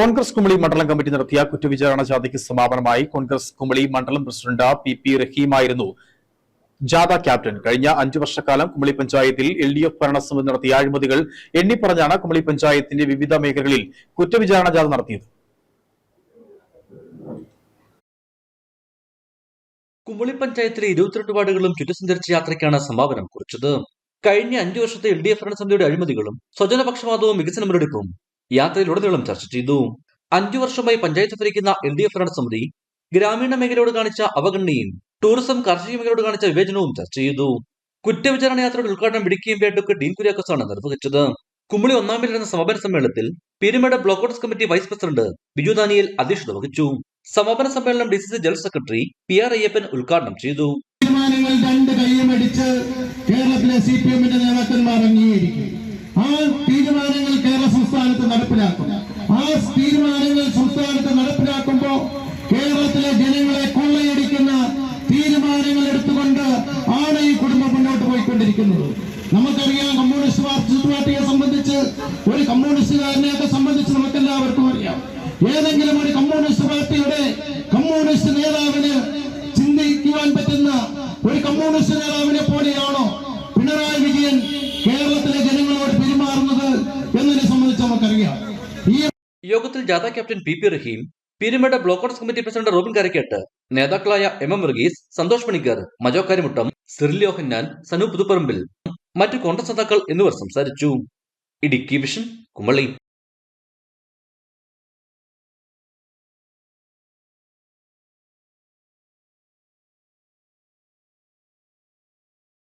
കോൺഗ്രസ് കുമളി മണ്ഡലം കമ്മിറ്റി നടത്തിയ കുറ്റവിചാരണ ജാഥയ്ക്ക് സമാപനമായി കോൺഗ്രസ് കുമളി മണ്ഡലം പ്രസിഡന്റ് പി പി റഹീമായിരുന്നു. ജാഥ ക്യാപ്റ്റൻ. കഴിഞ്ഞ അഞ്ചു വർഷക്കാലം കുമളി പഞ്ചായത്തിൽ എൽ ഡി എഫ് ഭരണസമിതി നടത്തിയ അഴിമതികൾ എണ്ണിപ്പറഞ്ഞാണ് കുമളി പഞ്ചായത്തിന്റെ വിവിധ മേഖലകളിൽ കുറ്റവിചാരണ ജാഥ നടത്തിയത്. കുമളി പഞ്ചായത്തിലെ ഇരുപത്തിരണ്ട് വാർഡുകളും ചുറ്റുസഞ്ചരിച്ച യാത്രയ്ക്കാണ് സമാപനം കുറിച്ചത്. കഴിഞ്ഞ അഞ്ചു വർഷത്തെ എൽ ഡി എഫ് ഭരണസമിതിയുടെ അഴിമതികളും സ്വജനപക്ഷപാതവും വികസന മുരടിപ്പും യാത്രയിലുടനീളം ചർച്ച ചെയ്തു. അഞ്ചു വർഷമായി പഞ്ചായത്ത് ഭരിക്കുന്ന എൽ ഡി എഫ് ഭരണസമിതി ഗ്രാമീണ മേഖലയോട് കാണിച്ച അവഗണനയും ടൂറിസം കാർഷിക മേഖലയോട് കാണിച്ച വിവേചനവും ചർച്ച ചെയ്തു. കുറ്റവിചാരണ യാത്രയുടെ ഉദ്ഘാടനം ഇടുക്കിയും പേട്ടൊക്കെ ഡീൻ കുര്യാക്കോസാണ് നിർവഹിച്ചത്. കുമ്പളി ഒന്നാം നടന്ന സമാപന സമ്മേളനത്തിൽ Perumedu block Congress committee vice president Biju Daniel അധ്യക്ഷത വഹിച്ചു. സമാപന സമ്മേളനം D C C general secretary P R Ayyappan ഉദ്ഘാടനം ചെയ്തു. കേരളത്തിലെ സി പി എമ്മിന്റെ നേതാക്കന്മാർ അംഗീകരിക്കും. ആ സംസ്ഥാനത്ത് നടപ്പിലാക്കും. ആ തീരുമാനങ്ങൾ സംസ്ഥാനത്ത് നടപ്പിലാക്കുമ്പോൾ കേരളത്തിലെ ജനങ്ങളെ കൊള്ളയടിക്കുന്ന തീരുമാനങ്ങൾ എടുത്തുകൊണ്ട് ആണ് ഈ കുടുംബം മുന്നോട്ട് പോയിക്കൊണ്ടിരിക്കുന്നത്. നമുക്കറിയാം കമ്മ്യൂണിസ്റ്റ് പാർട്ടിയെ സംബന്ധിച്ച് ഒരു കമ്മ്യൂണിസ്റ്റുകാരനെയൊക്കെ സംബന്ധിച്ച് നമുക്കെല്ലാവർക്കും അറിയാം. ഏതെങ്കിലും ഒരു കമ്മ്യൂണിസ്റ്റ് പാർട്ടിയുടെ കമ്മ്യൂണിസ്റ്റ് നേതാവിന് ചിന്തിക്കുവാൻ പറ്റുന്ന ഒരു കമ്മ്യൂണിസ്റ്റ് നേതാവിനെ പോലെയാണോ പിണറായി വിജയൻ കേരളത്തിലെ സംബന്ധിച്ച് നമുക്കറിയാം. യോഗത്തിൽ ജാഥ captain P P Rahim Peerumedu block committee president Robin Karakkattu നേതാക്കളായ എം എം വർഗീസ് സന്തോഷ് പണിക്കർ മജോ കാര്യമുട്ടം സിറിൽ യോഹന്നാൻ സനു പുതുപ്പറമ്പിൽ മറ്റു കോൺഗ്രസ് നേതാക്കൾ എന്നിവർ സംസാരിച്ചു. ഇടുക്കി വിഷൻ കുമളി.